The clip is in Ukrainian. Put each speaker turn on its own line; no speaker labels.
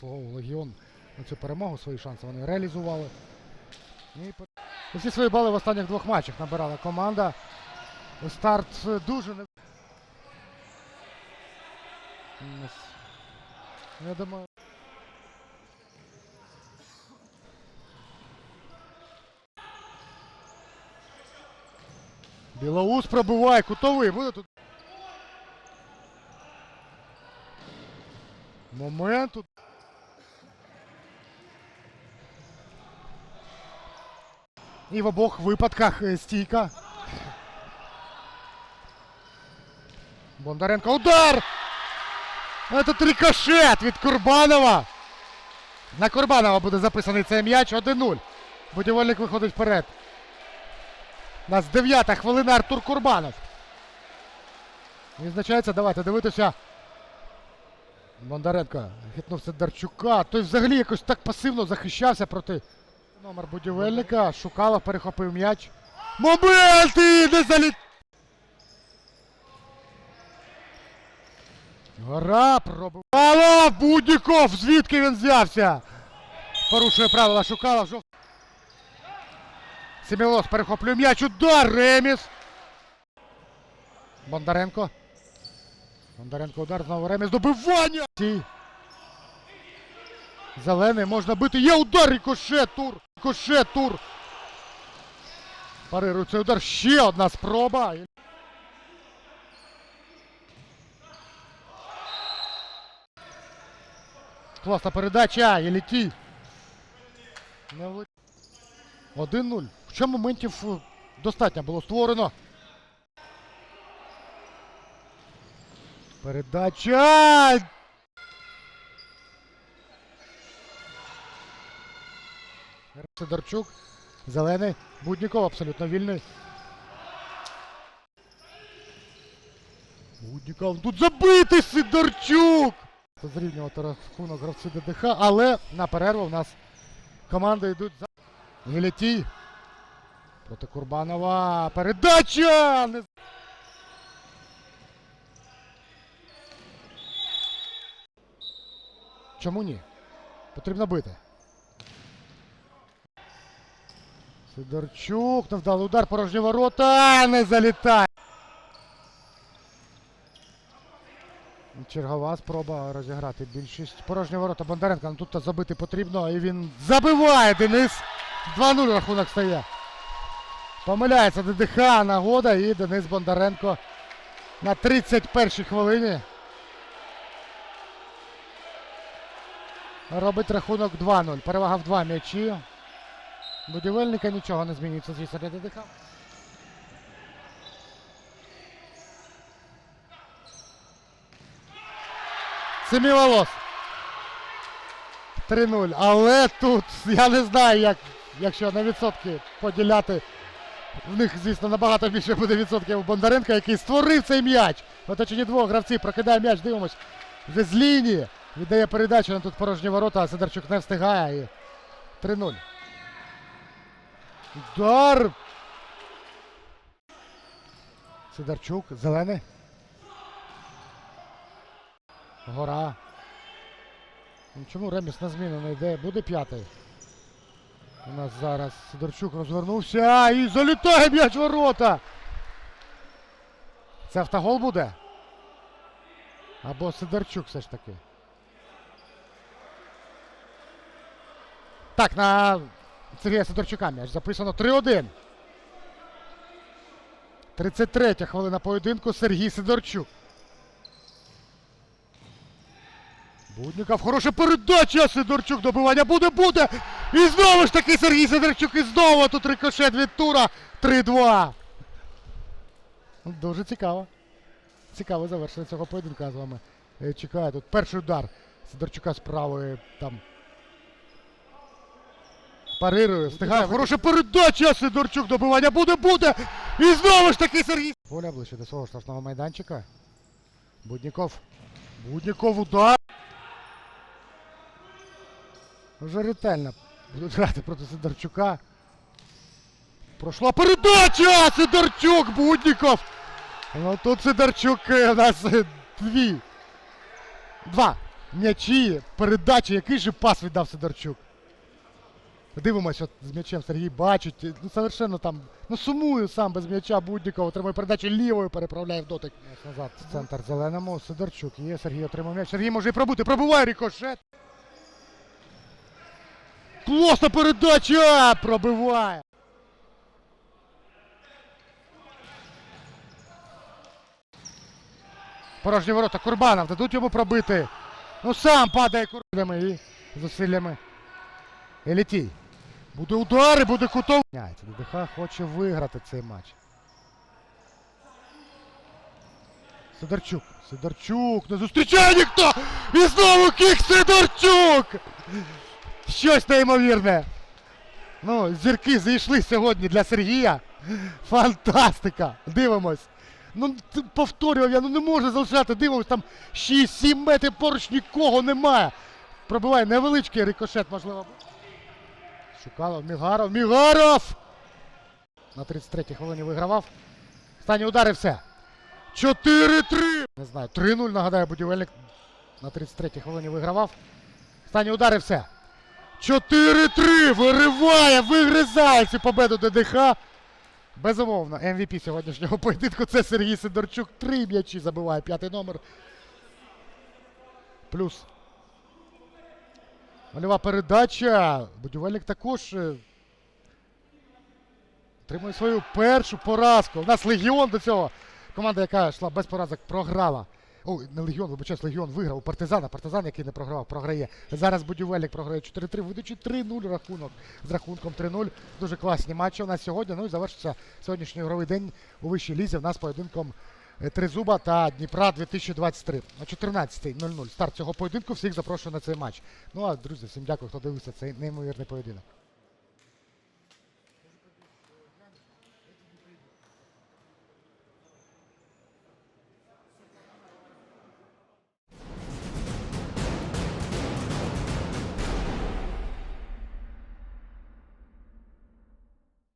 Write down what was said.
заслуговував Легіон на цю перемогу. Свої шанси вони реалізували. І Усі свої бали в останніх двох матчах набирала команда. Старт е, дуже не. Я думаю. Білоус пробиває, кутовий, буде тут. Момент тут. І в обох випадках е, стійка. Бондаренко удар! Це рикошет від Курбанова. На Курбанова буде записаний цей м'яч 1-0. Будівельник виходить вперед. У нас дев'ята хвилина Артур Курбанов. Відзначається, давайте дивитися. Бондаренко хитнув Сидорчука. Той взагалі якось так пасивно захищався проти номер будівельника. Шукалов перехопив м'яч. Моменти! Не заліт! Гора пробивала Будніков! Звідки він взявся? Порушує правила Шукалов. Жов... Семілос перехоплює м'яч. Удар! Реміс! Бондаренко. Бондаренко удар знову Реміс. Добивання! Зелений можна бити. Є удар! Рикошет! Тур! Рикошет! Тур! Парирує цей удар. Ще одна спроба. Класна передача. Єліті. Не влет- 1-0. Хоча моментів достатньо було створено. Передача! Сидорчук. Зелений. Будніков абсолютно вільний. Будніков. Тут забитий Сидорчук! Зрівнювати рахунок гравці ДДХ, але на перерву в нас команди йдуть за. Гелетій. Проти Курбанова. Передача! Не... Чому ні? Потрібно бити. Сидорчук, невдалий удар, порожні ворота, не залітає. Чергова спроба розіграти більшість. Порожні ворота Бондаренка. Ну тут забити потрібно. І він забиває Денис. 2-0 рахунок стає. Помиляється ДДХ, нагода і Денис Бондаренко на 31-й хвилині. Робить рахунок 2-0. Перевага в два м'ячі. Будівельника нічого не змінюється, звісно, для ДДХ. Семіволос. 3-0. Але тут я не знаю, як, якщо на відсотки поділяти. В них, звісно, набагато більше буде відсотків Бондаренка, який створив цей м'яч. В оточенні двох гравців прокидає м'яч, дивимось. Вже з лінії. Віддає передачу на тут порожні ворота, а Сидорчук не встигає. І 3-0. Удар. Сидорчук, зелений. Гора. Ну, Чому Реміс на зміну не йде? Буде п'ятий. У нас зараз Сидорчук розвернувся і залітає м'яч ворота. Це автогол буде? Або Сидорчук все ж таки. Так, на Сергія Сидорчука м'яч записано 3-1. 33 хвилина поєдинку Сергій Сидорчук. Будніков, хороша передача, Сидорчук добивання буде, буде! І знову ж таки Сергій Сидорчук, і знову тут рикошет від Тура. 3-2. Дуже цікаво. Цікаве завершення цього поєдинка з вами. е, Чекаю тут перший удар Сидорчука з правої там. Парирує, встигає. Хороша передача, Сидорчук добивання буде, буде! І знову ж таки Сергій. Поля ближче до свого штрафного майданчика. Будніков. Будніков удар. Вже ретельно будуть грати проти Сидорчука. Пройшла передача! Сидорчук! Будніков! Ну тут Сидорчук е, у нас е, дві. Два. м'ячі, передачі, який же пас віддав Сидорчук. Дивимося, з м'ячем Сергій бачить. Ну, совершенно там. Ну, сумую сам без м'яча будь-якого. Отримує передачу лівою, переправляє в дотик. Назад центр зеленому. Сидорчук є. Сергій отримав м'яч. Сергій може і пробути. Пробуває рикошет. Класна передача! Пробиває. Порожні ворота. Курбанов дадуть йому пробити. Ну сам падає курбанами і зусиллями. Елітій. Буде удар і буде. Няється. ДДХ хоче виграти цей матч. Сидорчук. Сидорчук. Не зустрічає ніхто! І знову кік Сидорчук! Щось неймовірне. Ну, зірки зійшли сьогодні для Сергія. Фантастика! Дивимось. Ну, повторював я, ну не можна залишати, дивимось, там 6-7 метрів поруч нікого немає. Пробиває невеличкий рикошет, можливо. Шукалов, Мігаров, Мігаров! На 33-й хвилині вигравав. Останні удари все. 4-3! Не знаю, 3-0, нагадаю, будівельник на 33-й хвилині вигравав. Останні удари все. 4-3! Вириває, вигризає цю победу ДДХ. Безумовно, MVP сьогоднішнього поєдинку це Сергій Сидорчук. Три м'ячі забиває п'ятий номер. Плюс. Мальова передача. Будівельник також е, отримує свою першу поразку. У нас Легіон до цього. Команда, яка йшла без поразок, програла. О, не Легіон, вибачаюсь, Легіон виграв у партизана. Партизан, який не програвав, програє. Зараз будівельник програє 4-3, ведучи 3-0 рахунок з рахунком 3-0. Дуже класні матчі у нас сьогодні. Ну і завершиться сьогоднішній ігровий день у вищій лізі. В нас поєдинком Тризуба та Дніпра 2023 о 14.00. Старт цього поєдинку. Всіх запрошую на цей матч. Ну а друзі, всім дякую, хто дивився цей неймовірний поєдинок.